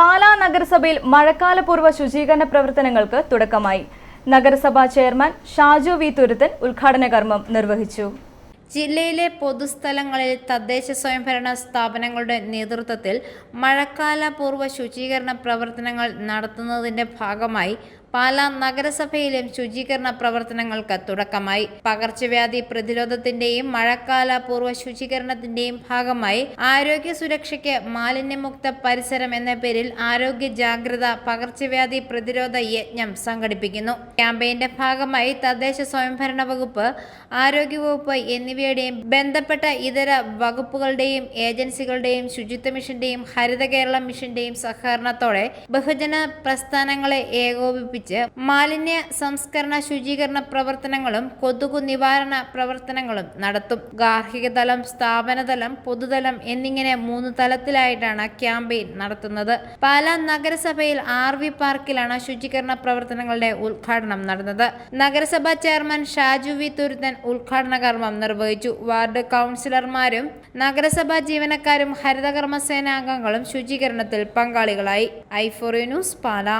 പാലാ നഗരസഭയിൽ മഴക്കാലപൂർവ ശുചീകരണ പ്രവർത്തനങ്ങൾക്ക് തുടക്കമായി. നഗരസഭാ ചെയർമാൻ ഷാജു വി. തുരുത്തൻ ഉദ്ഘാടന കർമ്മം നിർവഹിച്ചു. ജില്ലയിലെ പൊതുസ്ഥലങ്ങളിൽ തദ്ദേശ സ്വയംഭരണ സ്ഥാപനങ്ങളുടെ നേതൃത്വത്തിൽ മഴക്കാലപൂർവ ശുചീകരണ പ്രവർത്തനങ്ങൾ നടത്തുന്നതിന്റെ ഭാഗമായി പാലാ നഗരസഭയിലും ശുചീകരണ പ്രവർത്തനങ്ങൾക്ക് തുടക്കമായി. പകർച്ചവ്യാധി പ്രതിരോധത്തിന്റെയും മഴക്കാല പൂർവ ശുചീകരണത്തിന്റെയും ഭാഗമായി ആരോഗ്യ സുരക്ഷയ്ക്ക് മാലിന്യമുക്ത പരിസരം എന്ന പേരിൽ ആരോഗ്യ ജാഗ്രത പകർച്ചവ്യാധി പ്രതിരോധ യജ്ഞം സംഘടിപ്പിക്കുന്നു. ക്യാമ്പയിന്റെ ഭാഗമായി തദ്ദേശ സ്വയംഭരണ വകുപ്പ് ആരോഗ്യവകുപ്പ് എന്നിവയുടെയും ബന്ധപ്പെട്ട ഇതര വകുപ്പുകളുടെയും ഏജൻസികളുടെയും ശുചിത്വ മിഷന്റെയും ഹരിത കേരള മിഷന്റെയും സഹകരണത്തോടെ ബഹുജന പ്രസ്ഥാനങ്ങളെ ഏകോപിപ്പിച്ച്. മാലിന്യ സംസ്കരണ ശുചീകരണ പ്രവർത്തനങ്ങളും കൊതുകു നിവാരണ പ്രവർത്തനങ്ങളും നടത്തും. ഗാർഹിക തലം സ്ഥാപന തലം പൊതുതലം എന്നിങ്ങനെ മൂന്ന് തലത്തിലായിട്ടാണ് ക്യാമ്പയിൻ നടത്തുന്നത്. പാലാ നഗരസഭയിൽ ആർ വി പാർക്കിലാണ് ശുചീകരണ പ്രവർത്തനങ്ങളുടെ ഉദ്ഘാടനം നടന്നത്. നഗരസഭാ ചെയർമാൻ ഷാജു വി തുരുത്തൻ ഉദ്ഘാടന കർമ്മം നിർവഹിച്ചു. വാർഡ് കൗൺസിലർമാരും നഗരസഭാ ജീവനക്കാരും ഹരിതകർമ്മ സേനാംഗങ്ങളും ശുചീകരണത്തിൽ പങ്കാളികളായി. ഐഫോറി ന്യൂസ് പാലാ.